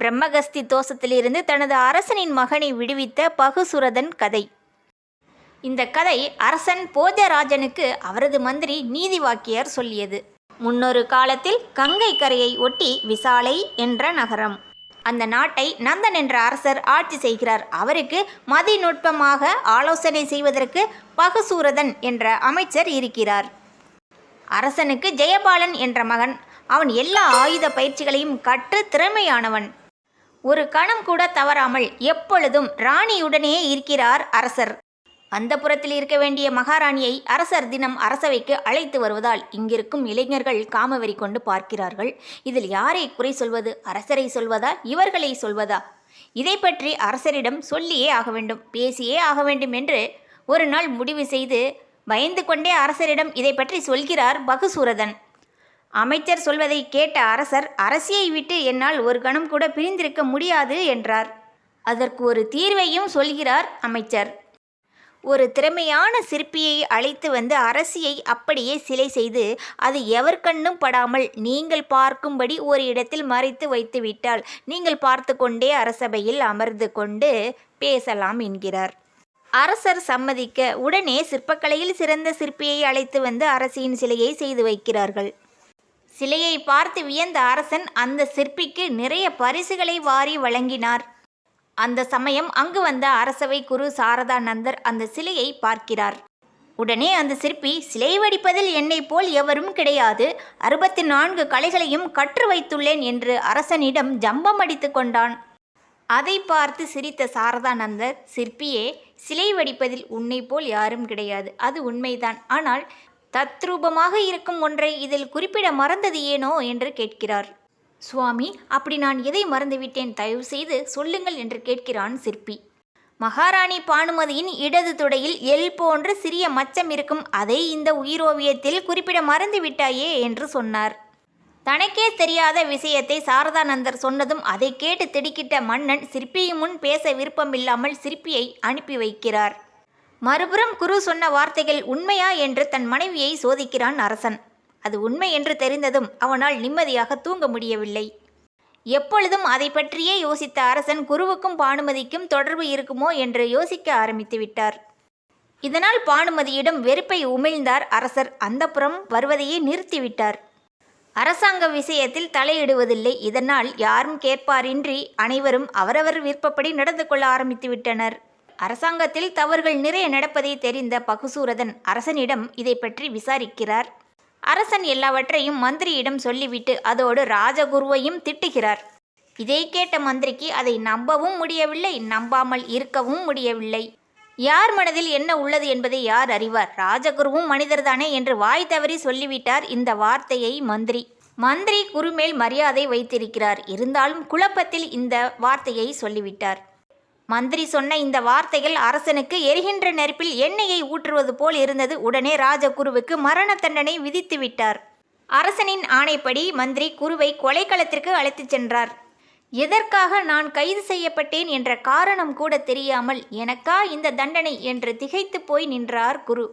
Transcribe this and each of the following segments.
பிரம்மகஸ்தி தோஷத்திலிருந்து தனது அரசனின் மகனை விடுவித்த பகுசுரதன் கதை. இந்த கதை அரசன் போஜராஜனுக்கு அவரது மந்திரி நீதி வாக்கியர் சொல்லியது. முன்னொரு காலத்தில் கங்கை கரையை ஒட்டி விசாலை என்ற நகரம். அந்த நாட்டை நந்தன் என்ற அரசர் ஆட்சி செய்கிறார். அவருக்கு மதிநுட்பமாக ஆலோசனை செய்வதற்கு பகுசூரதன் என்ற அமைச்சர் இருக்கிறார். அரசனுக்கு ஜெயபாலன் என்ற மகன். அவன் எல்லா ஆயுத பயிற்சிகளையும் கற்று திறமையானவன். ஒரு கணம் கூட தவறாமல் எப்பொழுதும் ராணியுடனே இருக்கிறார் அரசர். அந்த புறத்தில் இருக்க வேண்டிய மகாராணியை அரசர் தினம் அரசவைக்கு அழைத்து வருவதால் இங்கிருக்கும் இளைஞர்கள் காமவெறி கொண்டு பார்க்கிறார்கள். இதில் யாரை குறை சொல்வது? அரசரை சொல்வதா? இவர்களை சொல்வதா? இதை பற்றி அரசரிடம் சொல்லியே ஆக வேண்டும் பேசியே ஆக வேண்டும் என்று ஒரு நாள் முடிவு செய்து பயந்து கொண்டே அரசரிடம் இதை பற்றி சொல்கிறார் பகுசூரதன். அமைச்சர் சொல்வதை கேட்ட அரசர் அரசியை விட்டு என்னால் ஒரு கணம் கூட பிரிந்திருக்க முடியாது என்றார். அதற்கு ஒரு தீர்வையும் சொல்கிறார் அமைச்சர். ஒரு திறமையான சிற்பியை அழைத்து வந்து அரசியை அப்படியே சிலை செய்து அது எவர் கண்ணும் படாமல் நீங்கள் பார்க்கும்படி ஒரு இடத்தில் மறைத்து வைத்துவிட்டால் நீங்கள் பார்த்து கொண்டே அரசபையில் அமர்ந்து கொண்டு பேசலாம் என்கிறார். அரசர் சம்மதிக்க உடனே சிற்பக்கலையில் சிறந்த சிற்பியை அழைத்து வந்து அரசியின் சிலையை செய்து வைக்கிறார்கள். சிலையை பார்த்து வியந்த அரசன் அந்த சிற்பிக்கு நிறைய பரிசுகளை வாரி வழங்கினார். அந்த சமயம் அங்கு வந்த அரசவை குரு சாரதானந்தர் அந்த சிலையை பார்க்கிறார். உடனே அந்த சிற்பி சிலை வடிப்பதில் என்னைப் போல் எவரும் கிடையாது. அறுபத்தி நான்கு கலைகளையும் கற்று வைத்துள்ளேன் என்று அரசனிடம் ஜம்பம் அடித்து கொண்டான். அதை பார்த்து சிரித்த சாரதானந்தர் சிற்பியே சிலை வடிப்பதில் உன்னை போல் யாரும் கிடையாது. அது உண்மைதான். ஆனால் தத்ரூபமாக இருக்கும் ஒன்றை இதில் குறிப்பிட மறந்தது ஏனோ என்று கேட்கிறார். சுவாமி அப்படி நான் எதை மறந்துவிட்டேன்? தயவு செய்து சொல்லுங்கள் என்று கேட்கிறான் சிற்பி. மகாராணி பானுமதியின் இடது துடையில் எல் போன்ற சிறிய மச்சம் இருக்கும். அதை இந்த உயிரோவியத்தில் குறிப்பிட மறந்துவிட்டாயே என்று சொன்னார். தனக்கே தெரியாத விஷயத்தை சாரதானந்தர் சொன்னதும் அதை கேட்டு திடுக்கிட்ட மன்னன் சிற்பியின் முன் பேச விருப்பமில்லாமல் சிற்பியை அனுப்பி வைக்கிறார். மறுபுறம் குரு சொன்ன வார்த்தைகள் உண்மையா என்று தன் மனைவியை சோதிக்கிறான் அரசன். அது உண்மை என்று தெரிந்ததும் அவனால் நிம்மதியாக தூங்க முடியவில்லை. எப்பொழுதும் அதை பற்றியே யோசித்த அரசன் குருவுக்கும் பானுமதிக்கும் தொடர்பு இருக்குமோ என்று யோசிக்க ஆரம்பித்து விட்டார். இதனால் பானுமதியிடம் வெறுப்பை உமிழ்ந்தார் அரசர். அந்தப்புறம் வருவதையே நிறுத்திவிட்டார் அரசாங்க விஷயத்தில் தலையிடுவதில்லை. இதனால் யாரும் கேட்பாரின்றி அனைவரும் அவரவர் விருப்பப்படி நடந்து கொள்ள ஆரம்பித்து விட்டனர். அரசாங்கத்தில் தவறுகள் நிறைய நடப்பதை தெரிந்த பகுசூரதன் அரசனிடம் இதை பற்றி விசாரிக்கிறார். அரசன் எல்லாவற்றையும் மந்திரியிடம் சொல்லிவிட்டு அதோடு ராஜகுருவையும் திட்டுகிறார். இதை கேட்ட மந்திரிக்கு அதை நம்பவும் முடியவில்லை நம்பாமல் இருக்கவும் முடியவில்லை. யார் மனதில் என்ன உள்ளது என்பதை யார் அறிவார்? ராஜகுருவும் மனிதர்தானே என்று வாய் தவறி சொல்லிவிட்டார் இந்த வார்த்தையை மந்திரி. மந்திரி குருமேல் மரியாதை வைத்திருக்கிறார். இருந்தாலும் குழப்பத்தில் இந்த வார்த்தையை சொல்லிவிட்டார். மந்திரி சொன்ன இந்த வார்த்தைகள் அரசனுக்கு எரிகின்ற நெருப்பில் எண்ணெயை ஊற்றுவது போல் இருந்தது. உடனே ராஜகுருவுக்கு மரண தண்டனை விதித்து விட்டார். அரசனின் ஆணைப்படி மந்திரி குருவை கொலைக்களத்திற்கு அழைத்துச் சென்றார். எதற்காக நான் கைது செய்யப்பட்டேன் என்ற காரணம் கூட தெரியாமல் எனக்கா இந்த தண்டனை என்று திகைத்து போய் நின்றார் குரு.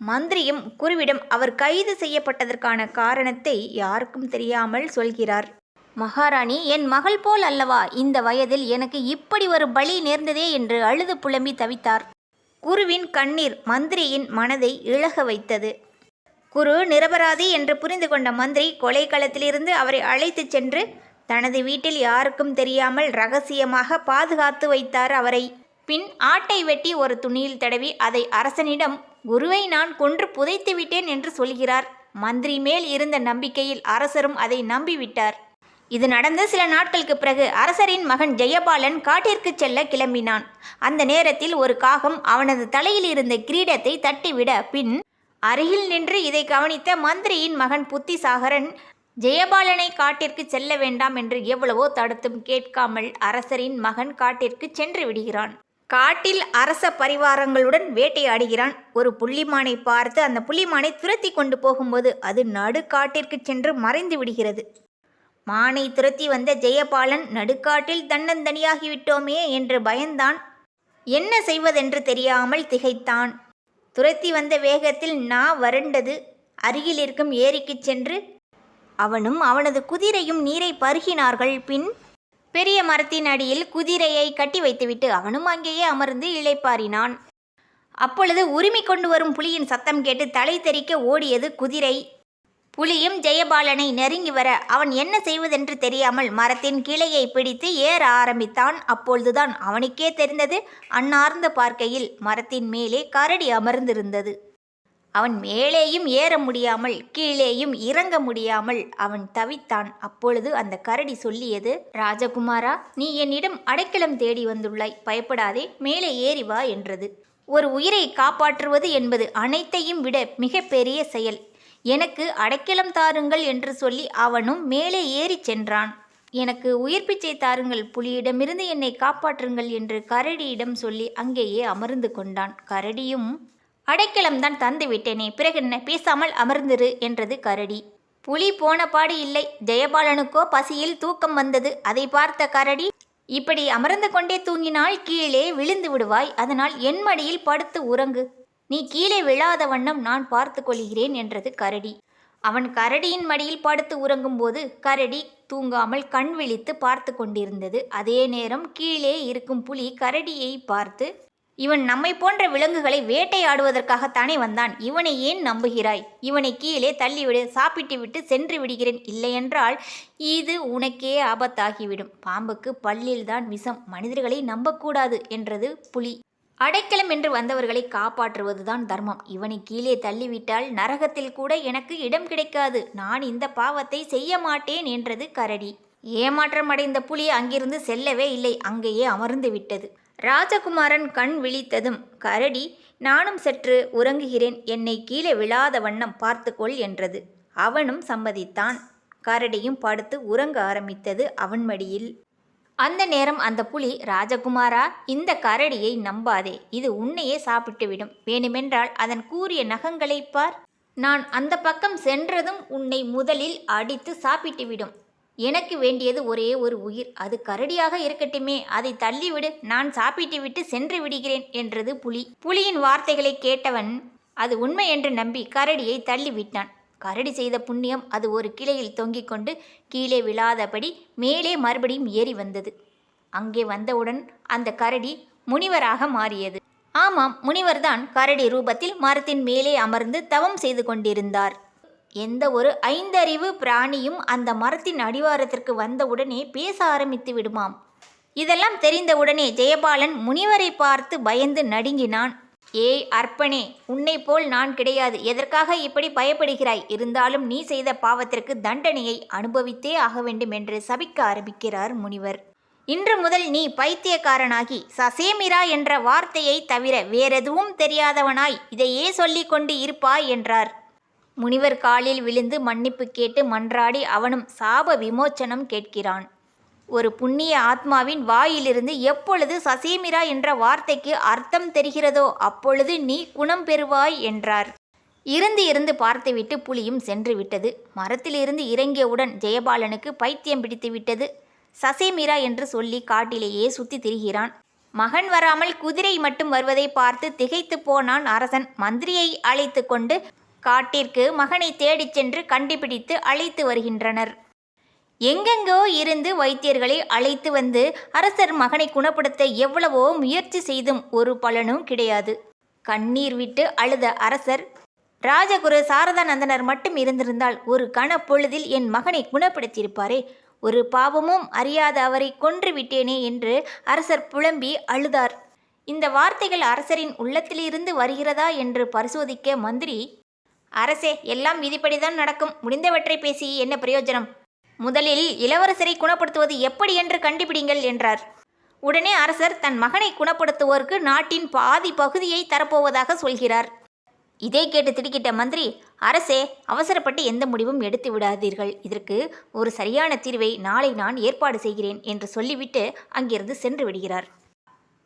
மந்திரியும் குருவிடம் அவர் கைது செய்யப்பட்டதற்கான காரணத்தை யாருக்கும் தெரியாமல் சொல்கிறார். மகாராணி என் மகள் போல் அல்லவா? இந்த வயதில் எனக்கு இப்படி ஒரு பலி நேர்ந்ததே என்று அழுது புலம்பி தவித்தார். குருவின் கண்ணீர் மந்திரியின் மனதை இழக வைத்தது. குரு நிரபராதி என்று புரிந்து கொண்ட மந்திரி கொலைக்களத்திலிருந்து அவரை அழைத்துச் சென்று தனது வீட்டில் யாருக்கும் தெரியாமல் ரகசியமாக பாதுகாத்து வைத்தார் அவரை. பின் ஆட்டை வெட்டி ஒரு துணியில் தடவி அதை அரசனிடம் குருவை நான் கொன்று புதைத்து விட்டேன் என்று சொல்கிறார். மந்திரி மேல் இருந்த நம்பிக்கையில் அரசரும் அதை நம்பிவிட்டார். இது நடந்த சில நாட்களுக்கு பிறகு அரசரின் மகன் ஜெயபாலன் காட்டிற்கு செல்ல கிளம்பினான். அந்த நேரத்தில் ஒரு காகம் அவனது தலையில் இருந்த கிரீடத்தை தட்டிவிட பின் அருகில் நின்று இதை கவனித்த மந்திரியின் மகன் புத்திசாகரன் ஜெயபாலனை காட்டிற்கு செல்ல வேண்டாம் என்று எவ்வளவோ தடுத்தும் கேட்காமல் அரசரின் மகன் காட்டிற்கு சென்று விடுகிறான். காட்டில் அரச பரிவாரங்களுடன் வேட்டையாடுகிறான். ஒரு புள்ளிமானை பார்த்து அந்த புள்ளிமானை துரத்தி கொண்டு போகும்போது அது நடு காட்டிற்கு சென்று மறைந்து விடுகிறது. மானை துரத்தி வந்த ஜெயபாலன் நடுக்காட்டில் தன்னந்தனியாகிவிட்டோமே என்று பயந்தான். என்ன செய்வதென்று தெரியாமல் திகைத்தான். துரத்தி வந்த வேகத்தில் நா வறண்டது. அருகில் இருக்கும் ஏரிக்குச் சென்று அவனும் அவனது குதிரையும் நீரை பருகினார்கள். பின் பெரிய மரத்தின் அடியில் குதிரையை கட்டி வைத்துவிட்டு அவனும் அங்கேயே அமர்ந்து இளைப்பாறினான். அப்பொழுது உரிமை கொண்டு வரும் புலியின் சத்தம் கேட்டு தலை தெறிக்க ஓடியது குதிரை. புலியும் ஜெயபாலனை நெருங்கி வர அவன் என்ன செய்வதென்று தெரியாமல் மரத்தின் கிளையை பிடித்து ஏற ஆரம்பித்தான். அப்பொழுதுதான் அவனுக்கே தெரிந்தது அன்னார்ந்து பார்க்கையில் மரத்தின் மேலே கரடி அமர்ந்திருந்தது. அவன் மேலேயும் ஏற முடியாமல் கீழேயும் இறங்க முடியாமல் அவன் தவித்தான். அப்பொழுது அந்த கரடி சொல்லியது ராஜகுமாரா நீ என்னிடம் அடைக்கலம் தேடி வந்துள்ளாய். பயப்படாதே மேலே ஏறி வா என்றது. ஒரு உயிரை காப்பாற்றுவது என்பது அனைத்தையும் விட மிகப்பெரிய செயல். எனக்கு அடைக்கலம் தாருங்கள் என்று சொல்லி அவனும் மேலே ஏறிச் சென்றான். எனக்கு உயிர் பிச்சை தாருங்கள் புலியிடமிருந்து என்னை காப்பாற்றுங்கள் என்று கரடியிடம் சொல்லி அங்கேயே அமர்ந்து கொண்டான். கரடியும் அடைக்கலம் தான் தந்து விட்டேனே பிறகு என்ன? பேசாமல் அமர்ந்திரு என்றது கரடி. புலி போன பாடு இல்லை ஜெயபாலனுக்கோ பசியில் தூக்கம் வந்தது. அதை பார்த்த கரடி இப்படி அமர்ந்து கொண்டே தூங்கினால் கீழே விழுந்து விடுவாய் அதனால் என் மடியில் படுத்து உறங்கு. நீ கீழே விழாத வண்ணம் நான் பார்த்து கொள்கிறேன் என்றது கரடி. அவன் கரடியின் மடியில் படுத்து உறங்கும்போது கரடி தூங்காமல் கண் விழித்து பார்த்து கொண்டிருந்தது. அதே நேரம் கீழே இருக்கும் புலி கரடியை பார்த்து இவன் நம்மை போன்ற விலங்குகளை வேட்டையாடுவதற்காகத்தானே வந்தான். இவனை ஏன் நம்புகிறாய்? இவனை கீழே தள்ளிவிடு சாப்பிட்டு விட்டு சென்று விடுகிறேன். இல்லையென்றால் இது உனக்கே ஆபத்தாகிவிடும். பாம்புக்கு பல்லில்தான் விஷம். மனிதர்களை நம்பக்கூடாது என்றது புலி. அடைக்கலம் என்று வந்தவர்களை காப்பாற்றுவதுதான் தர்மம். இவனை கீழே தள்ளிவிட்டால் நரகத்தில் கூட எனக்கு இடம் கிடைக்காது. நான் இந்த பாவத்தை செய்ய மாட்டேன் என்றது கரடி. ஏமாற்றம் அடைந்த புலி அங்கிருந்து செல்லவே இல்லை. அங்கேயே அமர்ந்து விட்டது. ராஜகுமாரன் கண் விழித்ததும் கரடி நானும் சற்று உறங்குகிறேன். என்னை கீழே விழாத வண்ணம் பார்த்துக்கொள் என்றது. அவனும் சம்மதித்தான். கரடியும் படுத்து உறங்க ஆரம்பித்தது அவன் மடியில். அந்த நேரம் அந்த புலி ராஜகுமாரா இந்த கரடியை நம்பாதே. இது உன்னையே சாப்பிட்டுவிடும். வேணுமென்றால் அதன் கூறிய நகங்களை பார். நான் அந்த பக்கம் சென்றதும் உன்னை முதலில் அடித்து சாப்பிட்டுவிடும். எனக்கு வேண்டியது ஒரே ஒரு உயிர். அது கரடியாக இருக்கட்டுமே. அதை தள்ளிவிடு. நான் சாப்பிட்டு விட்டு சென்று விடுகிறேன் என்றது புலி. புலியின் வார்த்தைகளை கேட்டவன் அது உண்மை என்று நம்பி கரடியை தள்ளிவிட்டான். கரடி செய்த புண்ணியம் அது ஒரு கிளையில் தொங்கிக் கொண்டு கீழே விழாதபடி மேலே மறுபடியும் ஏறி வந்தது. அங்கே வந்தவுடன் அந்த கரடி முனிவராக மாறியது. ஆமாம் முனிவர்தான் கரடி ரூபத்தில் மரத்தின் மேலே அமர்ந்து தவம் செய்து கொண்டிருந்தார். எந்த ஒரு ஐந்தறிவு பிராணியும் அந்த மரத்தின் அடிவாரத்திற்கு வந்தவுடனே பேச ஆரம்பித்து விடுமாம். இதெல்லாம் தெரிந்தவுடனே ஜெயபாலன் முனிவரை பார்த்து பயந்து நடுங்கினான். ஏய் அர்ப்பணே உன்னை போல் நான் கிடையாது. எதற்காக இப்படி பயப்படுகிறாய்? இருந்தாலும் நீ செய்த பாவத்திற்கு தண்டனையை அனுபவித்தே ஆக வேண்டும் என்று சபிக்க ஆரம்பிக்கிறார் முனிவர். இன்று முதல் நீ பைத்தியக்காரனாகி சசேமிரா என்ற வார்த்தையை தவிர வேறெதுவும் தெரியாதவனாய் இதையே சொல்லி கொண்டு இருப்பாய் என்றார். முனிவர் காலில் விழுந்து மன்னிப்பு கேட்டு மன்றாடி அவனும் சாப விமோச்சனம் கேட்கிறான். ஒரு புண்ணிய ஆத்மாவின் வாயிலிருந்து எப்பொழுது சசீமிரா என்ற வார்த்தைக்கு அர்த்தம் தெரிகிறதோ அப்பொழுது நீ குணம் பெறுவாய் என்றார். இருந்து இருந்து பார்த்துவிட்டு புலியும் சென்று விட்டது. மரத்திலிருந்து இறங்கியவுடன் ஜெயபாலனுக்கு பைத்தியம் பிடித்து விட்டது. சசேமிரா என்று சொல்லி காட்டிலேயே சுத்தி திரிகிறான். மகன் வராமல் குதிரை மட்டும் வருவதை பார்த்து திகைத்து போனான் அரசன். மந்திரியை அழைத்து கொண்டு காட்டிற்கு மகனை தேடிச் சென்று கண்டுபிடித்து அழைத்து வருகின்றனர். எங்கெங்கோ இருந்து வைத்தியர்களை அழைத்து வந்து அரசர் மகனை குணப்படுத்த எவ்வளவோ முயற்சி செய்தும் ஒரு பலனும் கிடையாது. கண்ணீர் விட்டு அழுத அரசர் ராஜகுரு சாரதானந்தனர் மட்டும் இருந்திருந்தால் ஒரு கணப்பொழுதில் என் மகனை குணப்படுத்தியிருப்பாரே. ஒரு பாவமும் அறியாத அவரை கொன்று விட்டேனே என்று அரசர் புலம்பி அழுதார். இந்த வார்த்தைகள் அரசரின் உள்ளத்திலிருந்து வருகிறதா என்று பரிசோதிக்க மந்திரி அரசே எல்லாம் விதிப்படிதான் நடக்கும். முடிந்தவற்றை பேசி என்ன பிரயோஜனம்? முதலில் இளவரசரை குணப்படுத்துவது எப்படி என்று கண்டுபிடிங்கள் என்றார். உடனே அரசர் தன் மகனை குணப்படுத்துவோருக்கு நாட்டின் பாதி பகுதியை தரப்போவதாக சொல்கிறார். இதை கேட்டு திடுக்கிட்ட மந்திரி அரசே அவசரப்பட்டு எந்த முடிவும் எடுத்து விடாதீர்கள். இதற்கு ஒரு சரியான தீர்வை நாளை நான் ஏற்பாடு செய்கிறேன் என்று சொல்லிவிட்டு அங்கிருந்து சென்று விடுகிறார்.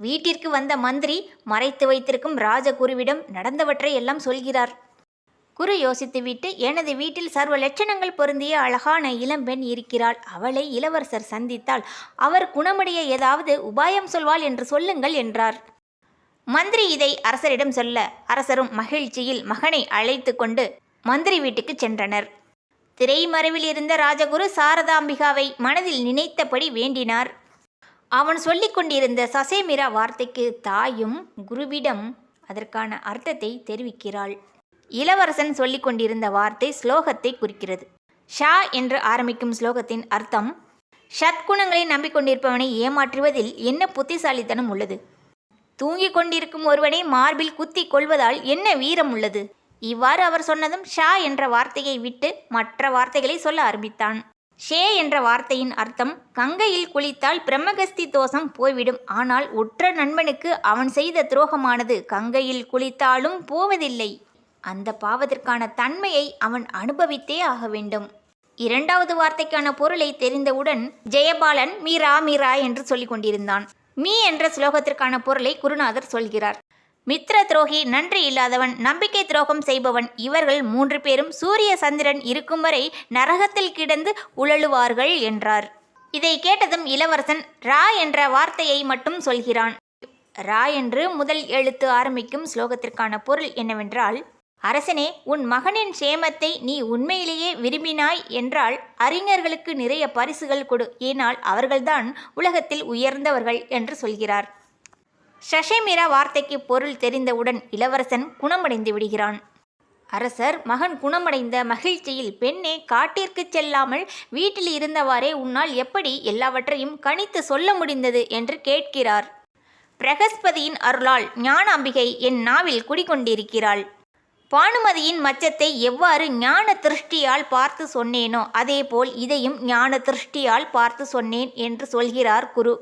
வீட்டிற்கு வந்த மந்திரி மறைத்து வைத்திருக்கும் ராஜகுருவிடம் நடந்தவற்றை எல்லாம் சொல்கிறார். குரு யோசித்துவிட்டு எனது வீட்டில் சர்வ லட்சணங்கள் பொருந்திய அழகான இளம்பெண் இருக்கிறாள். அவளை இளவரசர் சந்தித்தால் அவர் குணமடைய ஏதாவது உபாயம் சொல்வாள் என்று சொல்லுங்கள் என்றார். மந்திரி இதை அரசரிடம் சொல்ல அரசரும் மகிழ்ச்சியில் மகனை அழைத்து கொண்டு மந்திரி வீட்டுக்கு சென்றனர். திரைமறைவில் இருந்த ராஜகுரு சாரதாம்பிகாவை மனதில் நினைத்தபடி வேண்டினார். அவன் சொல்லிக் கொண்டிருந்த சசேமிரா வார்த்தைக்கு தாயும் குருவிடம் அதற்கான அர்த்தத்தை தெரிவிக்கிறாள். இளவரசன் சொல்லிக் கொண்டிருந்த வார்த்தை ஸ்லோகத்தை குறிக்கிறது. ஷா என்று ஆரம்பிக்கும் ஸ்லோகத்தின் அர்த்தம் ஷத்குணங்களை நம்பிக்கொண்டிருப்பவனை ஏமாற்றுவதில் என்ன புத்திசாலித்தனம் உள்ளது? தூங்கிக் கொண்டிருக்கும் ஒருவனை மார்பில் குத்தி கொள்வதால் என்ன வீரம் உள்ளது? இவ்வாறு அவர் சொன்னதும் ஷா என்ற வார்த்தையை விட்டு மற்ற வார்த்தைகளை சொல்ல ஆரம்பித்தான். ஷே என்ற வார்த்தையின் அர்த்தம் கங்கையில் குளித்தால் பிரம்மகஸ்தி தோஷம் போய்விடும் ஆனால் உற்ற நண்பனுக்கு அவன் செய்த துரோகமானது கங்கையில் குளித்தாலும் போவதில்லை. அந்த பாவத்திற்கான தன்மையை அவன் அனுபவித்தே ஆக வேண்டும். இரண்டாவது வார்த்தைக்கான பொருளை தெரிந்தவுடன் ஜெயபாலன் மீரா மீரா என்று சொல்லிக் கொண்டிருந்தான். மீ என்ற ஸ்லோகத்திற்கான பொருளை குருநாதர் சொல்கிறார். மித்திர துரோகி நன்றி இல்லாதவன் நம்பிக்கை துரோகம் செய்பவன் இவர்கள் மூன்று பேரும் சூரிய சந்திரன் இருக்கும் வரை நரகத்தில் கிடந்து உழலுவார்கள் என்றார். இதை கேட்டதும் இளவரசன் ரா என்ற வார்த்தையை மட்டும் சொல்கிறான். ரா என்று முதல் எழுத்து ஆரம்பிக்கும் ஸ்லோகத்திற்கான பொருள் என்னவென்றால் அரசனே உன் மகனின் சேமத்தை நீ உண்மையிலேயே விரும்பினாய் என்றால் அறிஞர்களுக்கு நிறைய பரிசுகள் கொடு. ஏனால் அவர்கள்தான் உலகத்தில் உயர்ந்தவர்கள் என்று சொல்கிறார். ஷஷேமிரா வார்த்தைக்கு பொருள் தெரிந்தவுடன் இளவரசன் குணமடைந்து விடுகிறான். அரசர் மகன் குணமடைந்த மகிழ்ச்சியில் பெண்ணே காட்டிற்குச் செல்லாமல் வீட்டில் இருந்தவாறே உன்னால் எப்படி எல்லாவற்றையும் கணித்து சொல்ல முடிந்தது என்று கேட்கிறார். பிரகஸ்பதியின் அருளால் ஞானாம்பிகை என் நாவில் குடிகொண்டிருக்கிறாள். பானுமதியின் மச்சத்தை எவ்வாறு ஞான திருஷ்டியால் பார்த்து சொன்னேனோ அதேபோல் இதையும் ஞான திருஷ்டியால் பார்த்து சொன்னேன் என்று சொல்கிறார் குரு.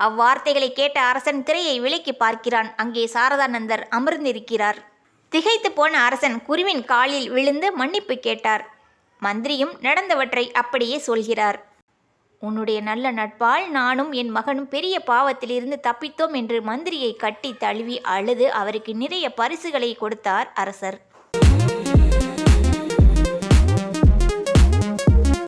அவ்வார்த்தைகளை கேட்ட அரசன் திரையை விலக்கி பார்க்கிறான். அங்கே சாரதானந்தர் அமர்ந்திருக்கிறார். திகைத்து போன அரசன் குருவின் காலில் விழுந்து மன்னிப்பு கேட்டார். மந்திரியும் நடந்தவற்றை அப்படியே சொல்கிறார். உன்னுடைய நல்ல நட்பால் நானும் என் மகனும் பெரிய பாவத்திலிருந்து தப்பித்தோம் என்று மந்திரியை கட்டி தழுவி அழுது அவருக்கு நிறைய பரிசுகளை கொடுத்தார் அரசர்.